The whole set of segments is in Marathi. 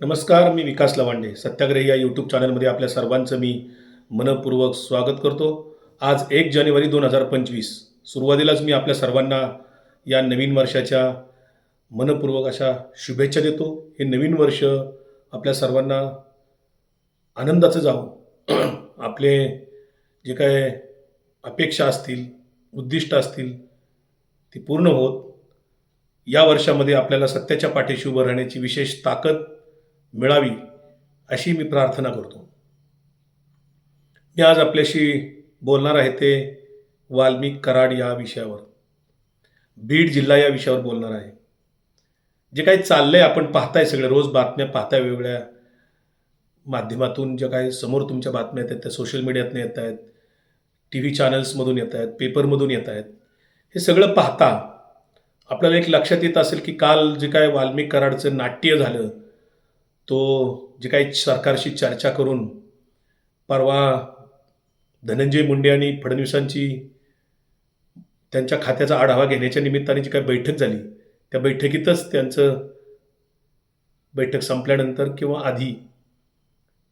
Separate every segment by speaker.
Speaker 1: नमस्कार मी विकास लवांडे. सत्याग्रही या यूट्यूब चॅनलमध्ये आपल्या सर्वांचं मी मनपूर्वक स्वागत करतो. आज एक जानेवारी दोन हजार पंचवीस. सुरुवातीलाच मी आपल्या सर्वांना या नवीन वर्षाच्या मनपूर्वक अशा शुभेच्छा देतो. हे नवीन वर्ष आपल्या सर्वांना आनंदाचं जावं. आपले जे काय अपेक्षा असतील उद्दिष्ट असतील ती पूर्ण होत. या वर्षामध्ये आपल्याला सत्याच्या पाठीशी उभं राहण्याची विशेष ताकद मिळावी अशी मी प्रार्थना करतो. मी आज आपल्याशी बोलणार आहे ते वाल्मिक कराड या विषयावर. बीड जिल्हा या विषयावर बोलणार आहे. जे काही चाललंय आपण पाहताय सगळे रोज बातम्या पाहताय वेगवेगळ्या माध्यमातून ज्या काही समोर तुमच्या बातम्या येत आहेत त्या सोशल मीडियातून येत आहेत टी व्ही चॅनल्समधून येत आहेत पेपरमधून येत आहेत. हे सगळं पाहता आपल्याला एक लक्षात येत असेल की काल जे काय वाल्मिक कराडचं नाट्य झालं तो जे काही सरकारशी चर्चा करून परवा धनंजय मुंडे आणि फडणवीसांची त्यांच्या खात्याचा आढावा घेण्याच्या निमित्ताने जी काही बैठक झाली त्या बैठकीतच त्यांचं बैठक संपल्यानंतर किंवा आधी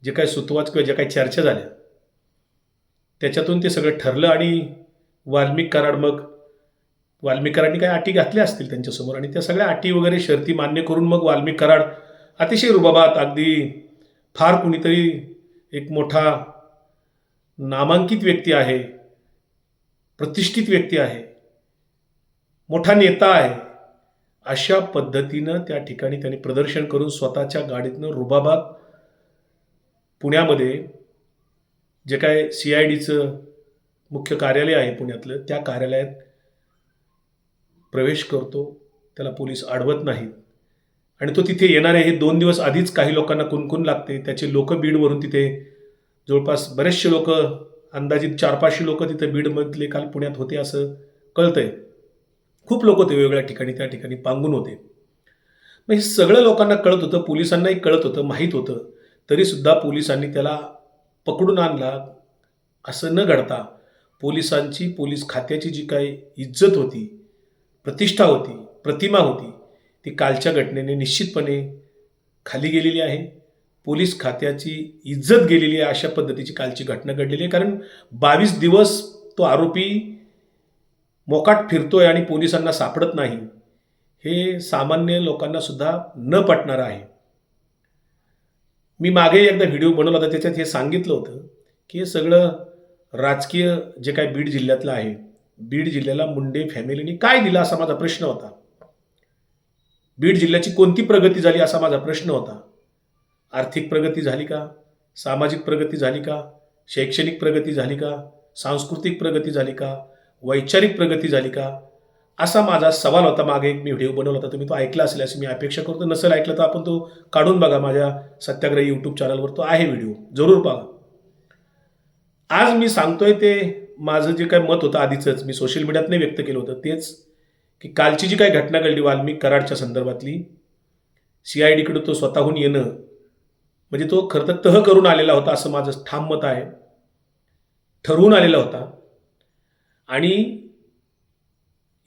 Speaker 1: जे काही सुतवाच किंवा ज्या काही चर्चा झाल्या त्याच्यातून ते सगळं ठरलं आणि वाल्मिक कराड मग वाल्मिक कराडनी काही अटी घातल्या असतील त्यांच्यासमोर आणि त्या सगळ्या अटी वगैरे शर्ती मान्य करून मग वाल्मिक कराड अतिशय रुबाबात अगदी फार कुणीतरी एक मोठा नामांकित व्यक्ती आहे प्रतिष्ठित व्यक्ती आहे मोठा नेता आहे. अशा पद्धतीनं त्या ठिकाणी त्यांनी प्रदर्शन करून स्वतःच्या गाडीतनं रुबाबात पुण्यामध्ये जे काय सी आय डीचं मुख्य कार्यालय आहे पुण्यातलं त्या कार्यालयात प्रवेश करतो. त्याला पोलीस अडवत नाहीत. आणि तो तिथे येणार आहे. हे दोन दिवस आधीच काही लोकांना कुणकुण लागते. त्याचे लोक बीडवरून तिथे जवळपास बरेचसे लोक अंदाजित चार पाचशे लोक तिथे बीडमधले काल पुण्यात होते असं कळतंय. खूप लोक होते वेगवेगळ्या ठिकाणी त्या ठिकाणी पांगून होते. मग हे सगळं लोकांना कळत होतं पोलिसांनाही कळत होतं माहीत होतं. तरीसुद्धा पोलिसांनी त्याला पकडून आणला. असं न घडता पोलिसांची पोलीस खात्याची जी काही इज्जत होती प्रतिष्ठा होती प्रतिमा होती ती कालच्या घटनेने निश्चितपणे खाली गेलेली आहे. पोलीस खात्याची इज्जत गेलेली आहे अशा पद्धतीची कालची घटना घडलेली आहे. कारण बावीस दिवस तो आरोपी मोकाट फिरतोय आणि पोलिसांना सापडत नाही. हे सामान्य लोकांना सुद्धा न पटणार आहे. मी मागे एकदा व्हिडिओ बनवला होता त्याच्यात हे सांगितलं होतं की हे सगळं राजकीय जे काय बीड जिल्ह्यातलं आहे बीड जिल्ह्याला मुंडे फॅमिलीने काय दिला असा माझा प्रश्न होता. बीड जिल्ह्याची कोणती प्रगती झाली असा माझा प्रश्न होता. आर्थिक प्रगती झाली का? सामाजिक प्रगती झाली का? शैक्षणिक प्रगती झाली का? सांस्कृतिक प्रगती झाली का? वैचारिक प्रगती झाली का? असा माझा सवाल होता मागे एक मी व्हिडिओ बनवला होता तुम्ही तो ऐकला असेल अशी मी अपेक्षा करतो नसेल ऐकलं तर आपण तो काढून बघा माझ्या सत्याग्रही यूट्यूब चॅनलवर तो आहे व्हिडिओ जरूर पहा. आज मी सांगतोय ते माझं जे काय मत होतं आधीचंच मी सोशल मीडियात नाही व्यक्त केलं होतं तेच की कालची जी काही घटना घडली वाल्मिक कराडच्या संदर्भातली सी आय डीकडे तो स्वतःहून येणं म्हणजे तो खरं तर तह करून आलेला होता असं माझं ठाम मत आहे. ठरवून आलेला होता. आणि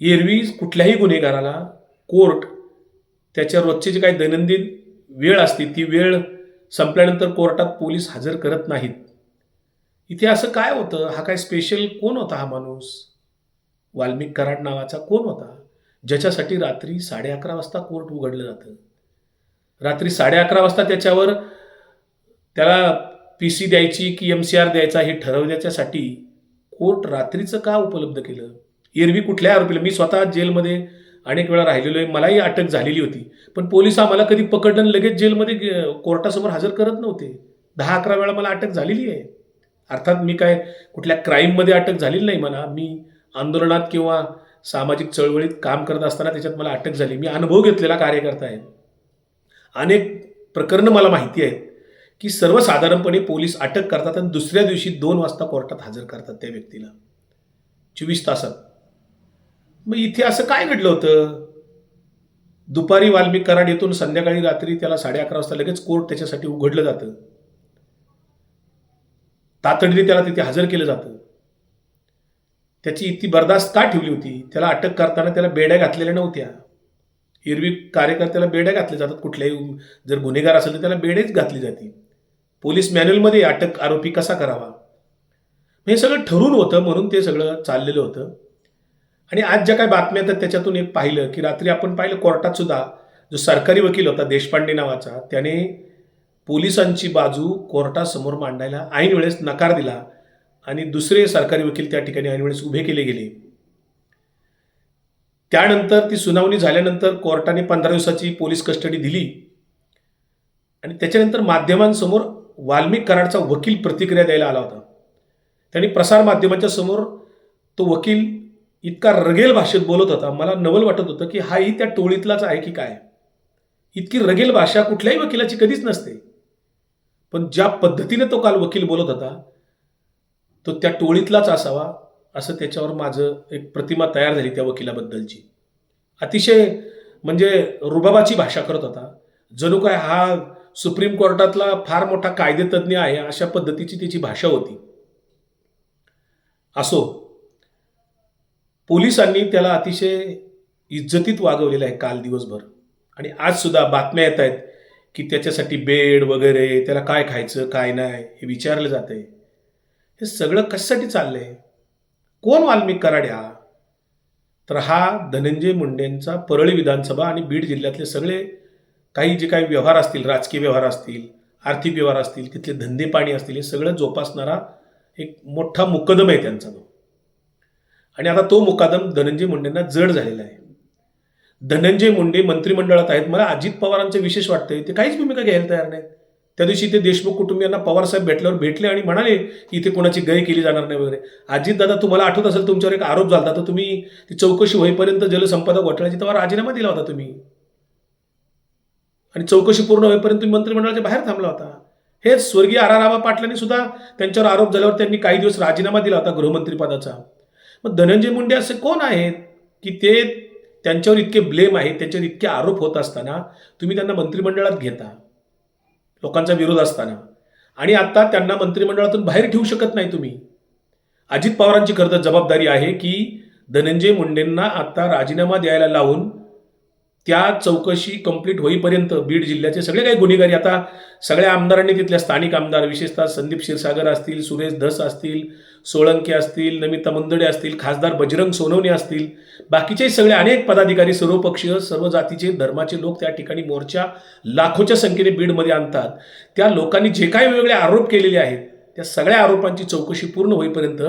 Speaker 1: एरवी कुठल्याही गुन्हेगाराला कोर्ट त्याच्या रोजची जी काही दैनंदिन वेळ असते ती वेळ संपल्यानंतर कोर्टात पोलीस हजर करत नाहीत. इथे असं काय होतं? हा काय स्पेशल कोण होता हा माणूस? वाल्मिक कराड नावाचा कोण होता? ज्याच्यासाठी रात्री साडे अकरा वाजता कोर्ट उघडलं जातं. रात्री साडे अकरा वाजता त्याच्यावर त्याला पी सी द्यायची की एम सी आर द्यायचा हे ठरवण्याच्यासाठी कोर्ट रात्रीचं का उपलब्ध केलं? एरवी कुठल्याही आरोपीला? मी स्वतः जेलमध्ये अनेक वेळा राहिलेलो आहे मलाही अटक झालेली होती. पण पोलीस आम्हाला कधी पकडलं लगेच जेलमध्ये कोर्टासमोर हजर करत नव्हते. दहा अकरा वेळा मला अटक झालेली आहे. अर्थात मी काय कुठल्या क्राईममध्ये अटक झालेली नाही मला मी आंदोलनात किंवा सामाजिक चळवळीत काम करत असताना त्याच्यात मला अटक झाली. मी अनुभव घेतलेला कार्यकर्ता आहे. अनेक प्रकरणं मला माहिती आहेत की सर्वसाधारणपणे पोलीस अटक करतात आणि दुसऱ्या दिवशी दोन वाजता कोर्टात हजर करतात त्या व्यक्तीला. चोवीस तासात. मग इथे असं काय घडलं होतं? दुपारी वाल्मिक कराड येथून संध्याकाळी रात्री त्याला साडे अकरा वाजता लगेच कोर्ट त्याच्यासाठी उघडलं जातं. तातडीने त्याला तिथे हजर केलं जातं. त्याची इतकी बर्दास्त का ठेवली होती? त्याला अटक करताना त्याला बेड्या घातलेल्या नव्हत्या. एरवी कार्यकर्त्याला बेड्या घातल्या जातात. कुठल्याही जर गुन्हेगार असेल तर त्याला बेडेच घातली जाते. पोलीस मॅन्युअलमध्ये अटक आरोपी कसा करावा? हे सगळं ठरून होतं म्हणून ते सगळं चाललेलं होतं. आणि आज ज्या काही बातम्या तर त्याच्यातून एक पाहिलं की रात्री आपण पाहिलं कोर्टात सुद्धा जो सरकारी वकील होता देशपांडे नावाचा त्याने पोलिसांची बाजू कोर्टासमोर मांडायला ऐन वेळेस नकार दिला. आणि दुसरे सरकारी वकील त्या ठिकाणी ऐनवेळेस उभे केले गेले. त्यानंतर ती सुनावणी झाल्यानंतर कोर्टाने पंधरा दिवसाची पोलीस कस्टडी दिली. आणि त्याच्यानंतर माध्यमांसमोर वाल्मिक कराडचा वकील प्रतिक्रिया द्यायला आला होता. त्यांनी प्रसारमाध्यमांच्या समोर तो वकील इतका रगेल भाषेत बोलत होता. मला नवल वाटत होतं की हाही त्या टोळीतलाच आहे की काय? इतकी रगेल भाषा कुठल्याही वकिलाची कधीच नसते. पण ज्या पद्धतीने तो काल वकील बोलत होता तो त्या टोळीतलाच असावा असं त्याच्यावर माझं एक प्रतिमा तयार झाली त्या वकिलाबद्दलची. अतिशय म्हणजे रुबाबाची भाषा करत होता. जणू काय हा सुप्रीम कोर्टातला फार मोठा कायदेतज्ञ आहे अशा पद्धतीची त्याची भाषा होती. असो पोलिसांनी त्याला अतिशय इज्जतीत वागवलेलं आहे काल दिवसभर. आणि आज सुद्धा बातम्या येत आहेत की त्याच्यासाठी बेड वगैरे त्याला काय खायचं काय नाही हे विचारलं जात आहे हे सगळं कशासाठी चाललंय? कोण वाल्मिक कराड हा तर हा धनंजय मुंडेंचा परळी विधानसभा आणि बीड जिल्ह्यातले सगळे काही जे काही व्यवहार असतील राजकीय व्यवहार असतील आर्थिक व्यवहार असतील तिथले धंदे पाणी असतील हे सगळं जोपासणारा एक मोठा मुकदम आहे त्यांचा तो. आणि आता तो मुकादम धनंजय मुंडेंना जड झालेला आहे. धनंजय मुंडे मंत्रिमंडळात आहेत. मला अजित पवारांचं विशेष वाटतंय. ते काहीच भूमिका घ्यायला तयार नाहीत. त्या दिवशी ते देशमुख कुटुंबियांना पवारसाहेब भेटल्यावर भेटले आणि म्हणाले की इथे कोणाची गय केली जाणार नाही वगैरे. अजित दादा तुम्हाला आठवत असेल तुमच्यावर एक आरोप झाला तर तुम्ही ती चौकशी होईपर्यंत जलसंपदा घोटाळ्याची तेव्हा राजीनामा दिला होता तुम्ही. आणि चौकशी पूर्ण होईपर्यंत तुम्ही मंत्रिमंडळाच्या बाहेर थांबला होता. हेच स्वर्गीय आर आर आबा पाटलांनी सुद्धा त्यांच्यावर आरोप झाल्यावर त्यांनी काही दिवस राजीनामा दिला होता गृहमंत्रीपदाचा. मग धनंजय मुंडे असे कोण आहेत की ते त्यांच्यावर इतके ब्लेम आहेत त्यांच्यावर इतके आरोप होत असताना तुम्ही त्यांना मंत्रिमंडळात घेता? लोकांचा विरोध असताना. आणि आता त्यांना मंत्रिमंडळातून बाहेर ठेवू शकत नाही तुम्ही. अजित पवारांची खरं तर जबाबदारी आहे की धनंजय मुंडेंना आता राजीनामा द्यायला लावून त्या चौकशी कंप्लीट होईपर्यंत बीड जिल्ह्याचे सगळे काही गुन्हेगारी आता सगळ्या आमदारांनी तिथल्या स्थानिक आमदार विशेषतः संदीप क्षीरसागर असतील सुरेश धस असतील सोळंके असतील नमिता मुंदडे असतील खासदार बजरंग सोनवणे असतील बाकीचे सगळे अनेक पदाधिकारी सर्वपक्षीय सर्व जातीचे धर्माचे लोक त्या ठिकाणी मोर्चा लाखोच्या संख्येने बीडमध्ये आणतात. त्या लोकांनी जे काही वेगवेगळे आरोप केलेले आहेत त्या सगळ्या आरोपांची चौकशी पूर्ण होईपर्यंत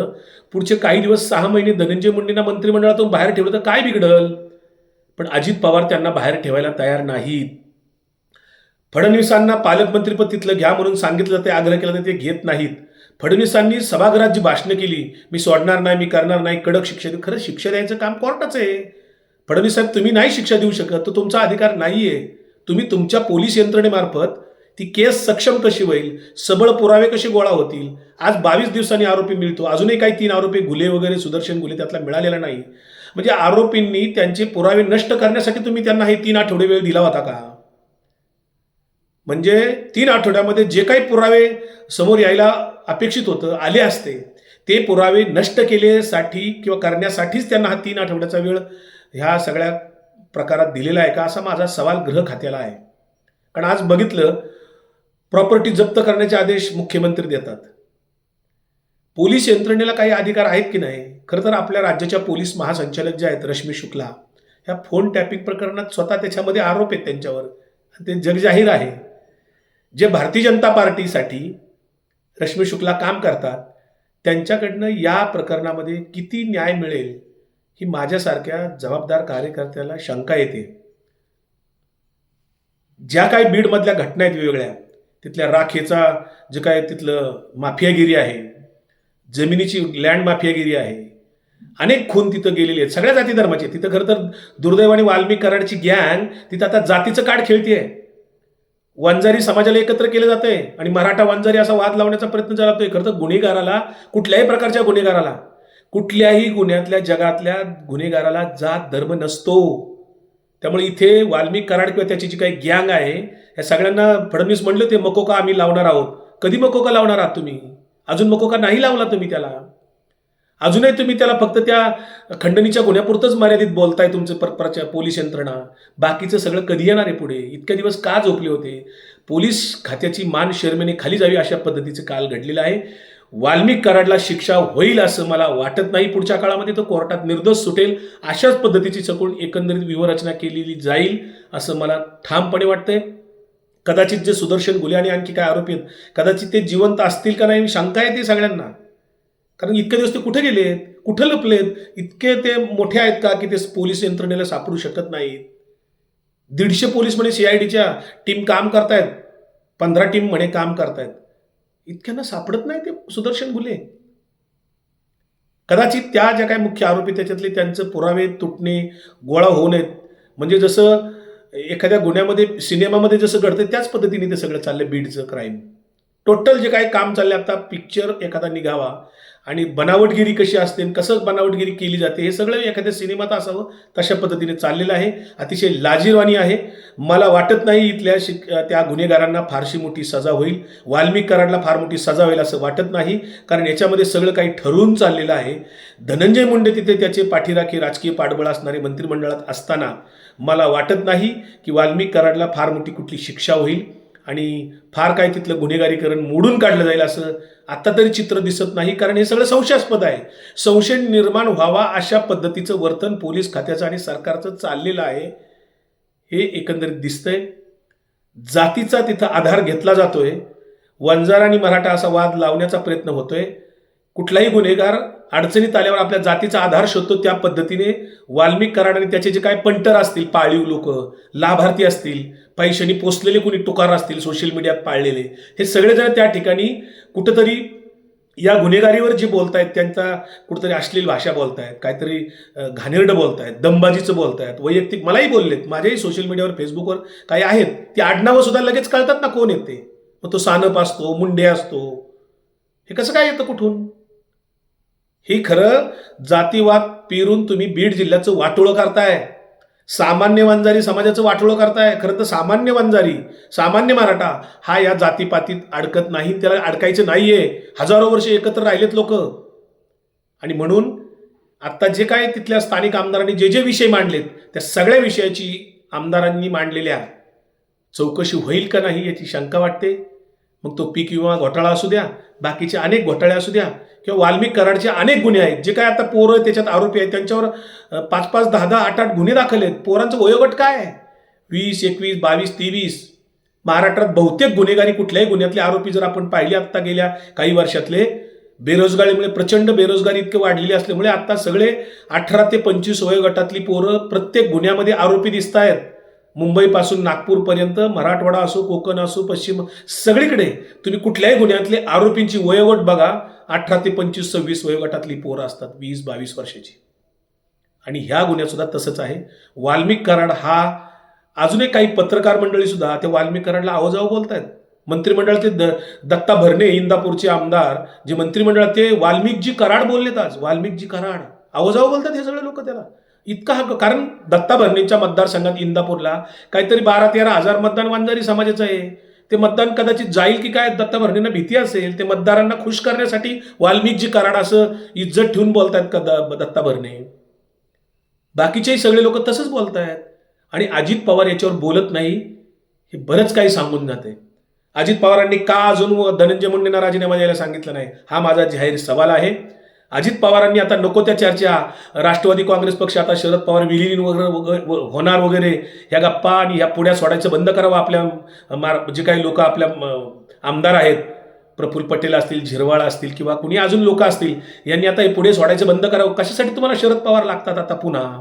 Speaker 1: पुढचे काही दिवस सहा महिने धनंजय मुंडेंना मंत्रिमंडळातून बाहेर ठेवलं तर काय बिघडल? पण अजित पवार त्यांना बाहेर ठेवायला तयार नाहीत. फडणवीसांना पालकमंत्रीपद तिथलं घ्या म्हणून सांगितलं ते आग्रह केला तर ते घेत नाहीत. फडणवीसांनी सभागृहात जी भाषणं केली मी सोडणार नाही मी करणार नाही कडक शिक्षा देऊ खरं शिक्षा द्यायचं काम कोर्टाचं आहे. फडणवीस साहेब तुम्ही नाही शिक्षा देऊ शकत तर तुमचा अधिकार नाही आहे तुम्ही तुमच्या पोलीस यंत्रणेमार्फत ती केस सक्षम कशी होईल सबळ पुरावे कसे गोळा होतील? आज बावीस दिवसांनी आरोपी मिळतो अजूनही काही तीन आरोपी गुले वगैरे सुदर्शन गुले त्यातला मिळालेला नाही. म्हणजे आरोपींनी त्यांचे पुरावे नष्ट करण्यासाठी तुम्ही त्यांना हे तीन आठवडे वेळ दिला होता का? म्हणजे तीन आठवड्यामध्ये जे काही पुरावे समोर यायला अपेक्षित होतं आले असते ते पुरावे नष्ट केलेसाठी किंवा करण्यासाठीच त्यांना हा तीन आठवड्याचा वेळ ह्या सगळ्या प्रकारात दिलेला आहे का असा माझा सवाल गृह खात्याला आहे. कारण आज बघितलं प्रॉपर्टी जप्त करण्याचे आदेश मुख्यमंत्री देतात. पोलीस यंत्रणेला काही अधिकार आहेत की नाही? खरं तर आपल्या राज्याच्या पोलीस महासंचालक जे आहेत रश्मी शुक्ला ह्या फोन टॅपिंग प्रकरणात स्वतः त्याच्यामध्ये आरोप आहेत त्यांच्यावर. ते जगजाहीर आहे. जे भारतीय जनता पार्टीसाठी रश्मी शुक्ला काम करतात त्यांच्याकडनं या प्रकरणामध्ये किती न्याय मिळेल ही माझ्यासारख्या जबाबदार कार्यकर्त्याला शंका येते. ज्या काही बीडमधल्या घटना आहेत वेगवेगळ्या तिथल्या राखेचा जे काय तिथलं माफियागिरी आहे जमिनीची लँड माफियागिरी आहे. अनेक खून तिथं गेलेली आहेत. सगळ्या जाती धर्माचे तिथं खरं तर दुर्दैवाने वाल्मिक कराडची गँग तिथं आता जातीचं काढ खेळते वंजारी समाजाला एकत्र केलं जातंय आणि मराठा वंजारी असा वाद लावण्याचा प्रयत्न चालू जातोय खरं तर गुन्हेगाराला कुठल्याही प्रकारच्या गुन्हेगाराला कुठल्याही गुन्ह्यातल्या जगातल्या गुन्हेगाराला जात धर्म नसतो. त्यामुळे इथे वाल्मिक कराड किंवा त्याची जी काही गँग आहे या सगळ्यांना फडणवीस म्हणलं ते मकोका आम्ही लावणार आहोत. कधी मकोका लावणार आहात तुम्ही? अजून मकोका नाही लावला तुम्ही त्याला? अजूनही तुम्ही त्याला फक्त त्या खंडणीच्या गुन्ह्यापुरतंच मर्यादित बोलताय तुमचं पर प्रचा पोलीस यंत्रणा. बाकीचं सगळं कधी येणार आहे पुढे? इतके दिवस का झोपले होते? पोलीस खात्याची मान शर्मेने खाली जावी अशा पद्धतीचं काल घडलेलं आहे. वाल्मिक कराडला शिक्षा होईल असं मला वाटत नाही. पुढच्या काळामध्ये तो कोर्टात निर्दोष सुटेल. अशाच पद्धतीची चकून एकंदरीत व्यूहरचना केलेली जाईल असं मला ठामपणे वाटतंय. कदाचित जे सुदर्शन गुले आणि आणखी काय आरोपी आहेत कदाचित ते जिवंत असतील का नाही शंका आहे ते सगळ्यांना. कारण इतके दिवस ते कुठे गेलेत कुठं लपलेत इतके ते मोठे आहेत का की ते पोलीस यंत्रणेला सापडू शकत नाहीत? दीडशे पोलीस म्हणे सीआयडीच्या टीम काम करतायत पंधरा टीम म्हणे काम करतायत. इतक्यांना सापडत नाही ते सुदर्शन गुले. कदाचित त्या ज्या काय मुख्य आरोपी त्याच्यातले त्यांचं पुरावे तुटणे गोळा होऊ नयेत. म्हणजे जसं एखाद्या गुन्ह्यामध्ये सिनेमामध्ये जसं घडतं त्याच पद्धतीने ते सगळं चाललं बीडचं क्राईम टोटल जे काही काम चाललं आता पिक्चर एखादा निघावा आणि बनावटगिरी कशी असते आणि कसं बनावटगिरी केली जाते हे सगळं एखाद्या सिनेमात असावं तशा पद्धतीने चाललेलं आहे. अतिशय लाजीरवाणी आहे. मला वाटत नाही इथल्या शिक त्या गुन्हेगारांना फारशी मोठी सजा होईल. वाल्मिक कराडला फार मोठी सजा होईल असं वाटत नाही. कारण याच्यामध्ये सगळं काही ठरवून चाललेलं आहे. धनंजय मुंडे तिथे त्याचे पाठीराखे राजकीय पाठबळ असणारे मंत्रिमंडळात असताना मला वाटत नाही की वाल्मिक कराडला फार मोठी कुठली शिक्षा होईल. आणि फार काय तिथलं गुन्हेगारीकरण मोडून काढलं जाईल असं आत्ता तरी चित्र दिसत नाही. कारण हे सगळं संशयास्पद आहे. संशय निर्माण व्हावा अशा पद्धतीचं वर्तन पोलीस खात्याचं आणि सरकारचं चाललेलं आहे. हे एकंदरीत दिसतंय. जातीचा तिथं आधार घेतला जातोय. वंजार आणि मराठा असा वाद लावण्याचा प्रयत्न होतोय. कुठलाही गुन्हेगार अडचणीत आल्यावर आपल्या जातीचा आधार शोधतो त्या पद्धतीने वाल्मिक कराड आणि त्याचे जे काय पंटर असतील पाळीव लोक लाभार्थी असतील पैशांनी पोचलेले कोणी टुकार असतील सोशल मीडियात पाळलेले हे सगळेजण त्या ठिकाणी कुठंतरी या गुन्हेगारीवर जे बोलतायत त्यांचा कुठंतरी अश्लील भाषा बोलतायत काहीतरी घाणेरडं बोलतायत दमबाजीचं बोलतायत वैयक्तिक मलाही बोललेत माझ्याही सोशल मीडियावर फेसबुकवर काही आहेत. ती आडनावं सुद्धा लगेच कळतात ना कोण येते. मग तो सानप असतो मुंडे असतो. हे कसं काय येतं कुठून? ही खरं जातीवाद पेरून तुम्ही बीड जिल्ह्याचं वाटोळं करताय. सामान्य वंजारी समाजाचं वाटोळं करताय. खरं तर सामान्य वंजारी सामान्य मराठा हा या जातीपातीत अडकत नाही त्याला अडकायचं नाहीये. हजारो वर्ष एकत्र राहिलेत लोक. आणि म्हणून आत्ता जे काय तिथल्या स्थानिक आमदारांनी जे जे विषय मांडलेत त्या सगळ्या विषयाची आमदारांनी मांडलेल्या चौकशी होईल का नाही याची शंका वाटते. मग तो पीक विमा घोटाळा असू द्या बाकीचे अनेक घोटाळे असू द्या किंवा वाल्मिक कराडचे अनेक गुन्हे आहेत जे काय आता पोरं त्याच्यात आरोपी आहेत त्यांच्यावर पाच पाच दहा दहा आठ आठ गुन्हे दाखल आहेत. पोरांचं वयोगट काय आहे? वीस एकवीस बावीस तेवीस. महाराष्ट्रात बहुतेक गुन्हेगारी कुठल्याही गुन्ह्यातले आरोपी जर आपण पाहिले आत्ता गेल्या काही वर्षातले बेरोजगारीमुळे प्रचंड बेरोजगारी इतके वाढलेली असल्यामुळे आता सगळे अठरा ते पंचवीस वयोगटातली पोरं प्रत्येक गुन्ह्यामध्ये आरोपी दिसत आहेत मुंबईपासून नागपूरपर्यंत मराठवाडा असो कोकण असो पश्चिम सगळीकडे तुम्ही कुठल्याही गुन्ह्यातले आरोपींची वयोगट बघा. अठरा ते पंचवीस सव्वीस वयोगटातली पोरं असतात वीस बावीस वर्षाची. आणि ह्या गुन्ह्यात सुद्धा तसंच आहे. वाल्मिक कराड हा अजून एक काही पत्रकार मंडळी सुद्धा त्या वाल्मिक कराडला आवाजाव बोलतायत. मंत्रिमंडळातले द दत्ता भरणे इंदापूरचे आमदार जे मंत्रिमंडळात ते वाल्मिकजी कराड बोललेत आज. वाल्मिकजी कराड आवाजाव बोलतात हे सगळे लोक त्याला. इतका हक्क कारण दत्ता भरणींच्या मतदारसंघात इंदापूरला काहीतरी बारा तेरा हजार मतदान वांजारी समाजाचं आहे. ते मतदान कदाचित जाईल की काय दत्ता भरणींना भीती असेल ते मतदारांना खुश करण्यासाठी वाल्मिकजी कराड असं इज्जत ठेवून बोलतायत का द- दत्ता भरणे बाकीचेही सगळे लोक तसंच बोलतायत. आणि अजित पवार याच्यावर बोलत नाही हे बरंच काही सांगून जाते. अजित पवारांनी का अजून धनंजय मुंडेंना राजीनामा द्यायला सांगितलं नाही हा माझा जाहीर सवाल आहे. अजित पवारांनी आता नको त्या चर्चा. राष्ट्रवादी काँग्रेस पक्ष आता शरद पवार विलीन वगैरे वगैरे होणार वगैरे. ह्या गप्पा आणि ह्या पुढ्या सोडायचं बंद करावं आपल्या मार जे काही लोक आपल्या आमदार आहेत. प्रफुल्ल पटेल असतील झिरवाळ असतील किंवा कुणी अजून लोक असतील यांनी आता हे पुढे सोडायचं बंद करावं. कशासाठी तुम्हाला शरद पवार लागतात आता पुन्हा?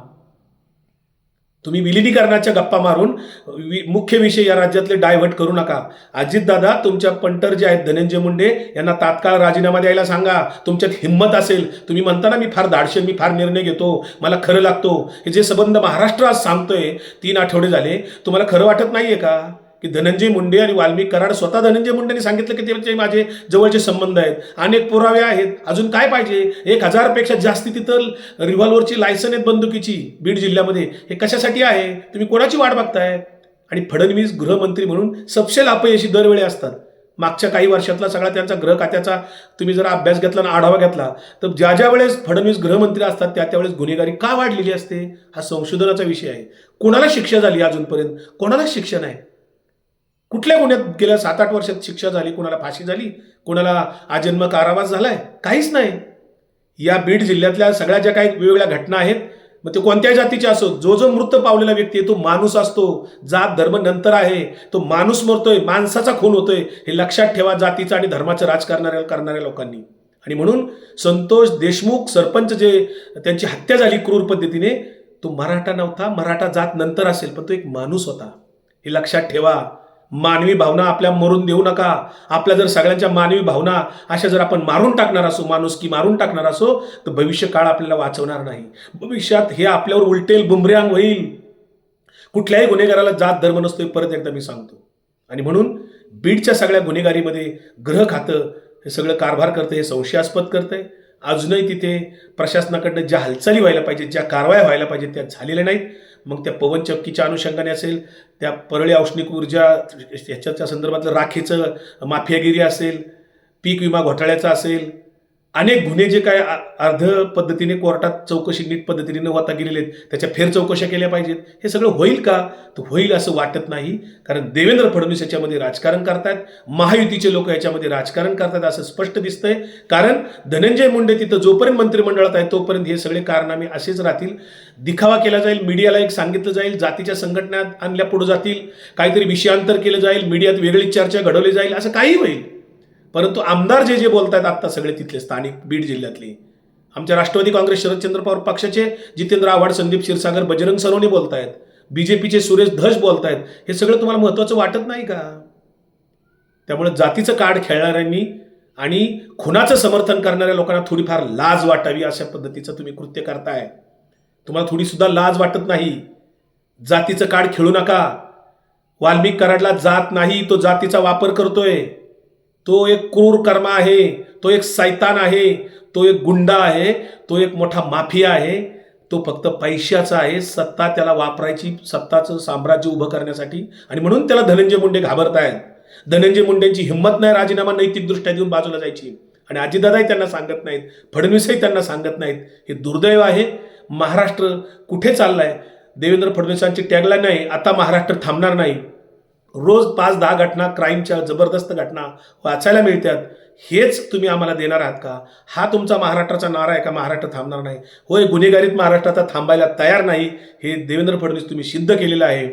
Speaker 1: तुम्ही विलिनीकरणाच्या गप्पा मारून वि- मुख्य विषय या राज्यातले डायव्हर्ट करू नका. अजितदादा तुमच्या पंटर जे आहेत धनंजय मुंडे यांना तात्काळ राजीनामा द्यायला सांगा. तुमच्यात हिंमत असेल. तुम्ही म्हणता ना मी फार धाडशे मी फार निर्णय घेतो. मला खरं लागतो. हे जे संबंध महाराष्ट्र आज सांगतोय तीन आठवडे झाले. तुम्हाला खरं वाटत नाहीये का? की धनंजय मुंडे आणि वाल्मिक कराड स्वतः धनंजय मुंडेंनी सांगितलं की त्याचे माझे जवळचे संबंध आहेत. अनेक पुरावे आहेत. अजून काय पाहिजे? एक हजारपेक्षा जास्ती तिथं रिव्हॉल्वरची लायसन आहेत बंदुकीची बीड जिल्ह्यामध्ये. हे कशासाठी आहे? तुम्ही कोणाची वाट बघताय? आणि फडणवीस गृहमंत्री म्हणून सपशेल अपयशी दरवेळी असतात. मागच्या काही वर्षातला सगळा त्यांचा ग्रह खात्याचा तुम्ही जर अभ्यास घेतला आणि आढावा घेतला तर ज्या ज्या वेळेस फडणवीस गृहमंत्री असतात त्या त्यावेळेस गुन्हेगारी का वाढलेली असते? हा संशोधनाचा विषय आहे. कोणाला शिक्षा झाली अजूनपर्यंत? कोणाला शिक्षा नाही? कुठल्या गुन्ह्यात गेल्या सात आठ वर्षात शिक्षा झाली कोणाला फाशी झाली कोणाला आजन्म कारावास झालाय? काहीच नाही. या बीड जिल्ह्यातल्या सगळ्या ज्या काही वेगवेगळ्या घटना आहेत मग ते कोणत्याही जातीचे असो जो जो मृत पावलेला व्यक्ती आहे तो माणूस असतो. जात धर्म नंतर आहे. तो माणूस मरतोय माणसाचा खून होतोय हे लक्षात ठेवा जातीचं आणि धर्माचं राजकारणाऱ्या करणाऱ्या लोकांनी. आणि म्हणून संतोष देशमुख सरपंच जे त्यांची हत्या झाली क्रूर पद्धतीने तो मराठा नव्हता मराठा जात नंतर असेल पण तो एक माणूस होता. हे लक्षात ठेवा. मानवी भावना आपल्या मरून देऊ नका. आपल्या जर सगळ्यांच्या मानवी भावना अशा जर आपण मारून टाकणार असो माणूस की मारून टाकणार असो तर भविष्य काळ आपल्याला वाचवणार नाही. भविष्यात हे आपल्यावर उलटेल बुमऱ्यांग होईल. कुठल्याही गुन्हेगाराला जात धर्म नसतो परत एकदा मी सांगतो. आणि म्हणून बीडच्या सगळ्या गुन्हेगारीमध्ये ग्रह खातं हे सगळं कारभार करतं हे संशयास्पद करतंय. अजूनही तिथे प्रशासनाकडनं ज्या हालचाली व्हायला पाहिजे ज्या कारवाया व्हायला पाहिजे त्या झालेल्या नाहीत. मग त्या पवन चक्कीच्या अनुषंगाने असेल त्या परळी औष्णिक ऊर्जा ह्याच्याच्या संदर्भातलं राखेचं माफियागिरी असेल पीक विमा घोटाळ्याचा असेल अनेक गुन्हे जे काय अर्ध पद्धतीने कोर्टात चौकशी नीट पद्धतीने होता गेलेले आहेत त्याच्या फेर चौकशा केल्या पाहिजेत. हे सगळं होईल का? तर होईल असं वाटत नाही. कारण देवेंद्र फडणवीस याच्यामध्ये राजकारण करतायत महायुतीचे लोक याच्यामध्ये राजकारण करतायत असं स्पष्ट दिसतंय. कारण धनंजय मुंडे तिथं जोपर्यंत मंत्रिमंडळात आहे तोपर्यंत हे सगळे कारनामे असेच राहतील. दिखावा केला जाईल मीडियाला एक सांगितलं जाईल जातीच्या संघटनात आणल्या पुढे जातील. काहीतरी विषयांतर केलं जाईल मीडियात वेगळी चर्चा घडवली जाईल असं काही होईल. परंतु आमदार जे जे बोलत आहेत आत्ता सगळे तिथले स्थानिक बीड जिल्ह्यातले. आमच्या राष्ट्रवादी काँग्रेस शरदचंद्र पवार पक्षाचे जितेंद्र आव्हाड संदीप क्षीरसागर बजरंग सरोने बोलत आहेत बीजेपीचे सुरेश धस आहेत हे सगळं तुम्हाला महत्त्वाचं वाटत नाही का? त्यामुळे जातीचं कार्ड खेळणाऱ्यांनी आणि खुनाचं समर्थन करणाऱ्या लोकांना थोडीफार लाज वाटावी अशा पद्धतीचं तुम्ही कृत्य करताय. तुम्हाला थोडीसुद्धा लाज वाटत नाही. जातीचं कार्ड खेळू नका. वाल्मिक कराडला जात नाही तो जातीचा वापर करतोय. तो एक क्रूर कर्मा आहे तो एक सैतान आहे तो एक गुंडा आहे तो एक मोठा माफिया आहे तो फक्त पैशाचा आहे सत्ता त्याला वापरायची सत्ताचं साम्राज्य उभं करण्यासाठी. आणि म्हणून त्याला धनंजय मुंडे घाबरतायत. धनंजय मुंडेंची हिंमत नाही राजीनामा नैतिकदृष्ट्या देऊन बाजूला जायची. आणि अजितदादाही त्यांना सांगत नाहीत फडणवीसही त्यांना सांगत नाहीत. हे दुर्दैव आहे. महाराष्ट्र कुठे चाललाय? देवेंद्र फडणवीसांची टॅगला नाही. आता महाराष्ट्र थांबणार नाही. रोज पाच दहा घटना क्राईमच्या जबरदस्त घटना वाचायला मिळतात. हेच तुम्ही आम्हाला देणार आहात का? हा तुमचा महाराष्ट्राचा नारा आहे का? महाराष्ट्र थांबणार नाही. होय गुन्हेगारीत महाराष्ट्र आता थांबायला तयार नाही हे देवेंद्र फडणवीस तुम्ही सिद्ध केलेलं आहे.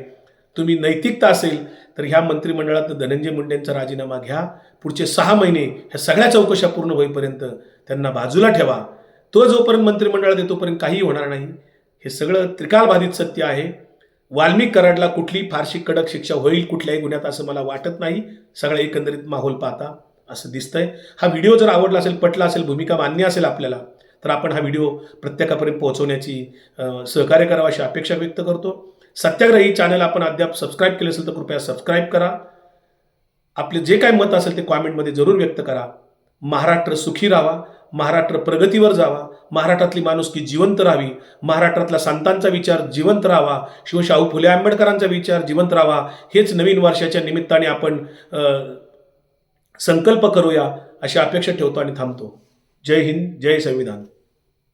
Speaker 1: तुम्ही नैतिकता असेल तर ह्या मंत्रिमंडळात धनंजय मुंडेंचा राजीनामा घ्या. पुढचे सहा महिने ह्या सगळ्या चौकशा पूर्ण होईपर्यंत त्यांना बाजूला ठेवा. तो जोपर्यंत मंत्रिमंडळात येतोपर्यंत काहीही होणार नाही. हे सगळं त्रिकालबाधित सत्य आहे. वाल्मिक कराडला कुठली फारशी कडक शिक्षा होईल कुठल्याही गुन्ह्यात असं मला वाटत नाही. सगळं एकंदरीत माहोल पाहता असं दिसतंय. हा व्हिडिओ जर आवडला असेल पटला असेल भूमिका मान्य असेल आपल्याला तर आपण हा व्हिडिओ प्रत्येकापर्यंत पोहोचवण्याची सहकार्य करावं अशी अपेक्षा व्यक्त करतो. सत्याग्रही चॅनल आपण अद्याप सबस्क्राईब केलं असेल तर कृपया सबस्क्राईब करा. आपले जे काय मत असेल ते कॉमेंटमध्ये जरूर व्यक्त करा. महाराष्ट्र सुखी राहावा महाराष्ट्र प्रगतीवर जावा महाराष्ट्रातली माणुसकी जिवंत राहावी महाराष्ट्रातला संतांचा विचार जिवंत राहावा शिवशाहू फुले आंबेडकरांचा विचार जिवंत राहावा हेच नवीन वर्षाच्या निमित्ताने आपण संकल्प करूया अशी अपेक्षा ठेवतो आणि थांबतो. जय हिंद जय संविधान.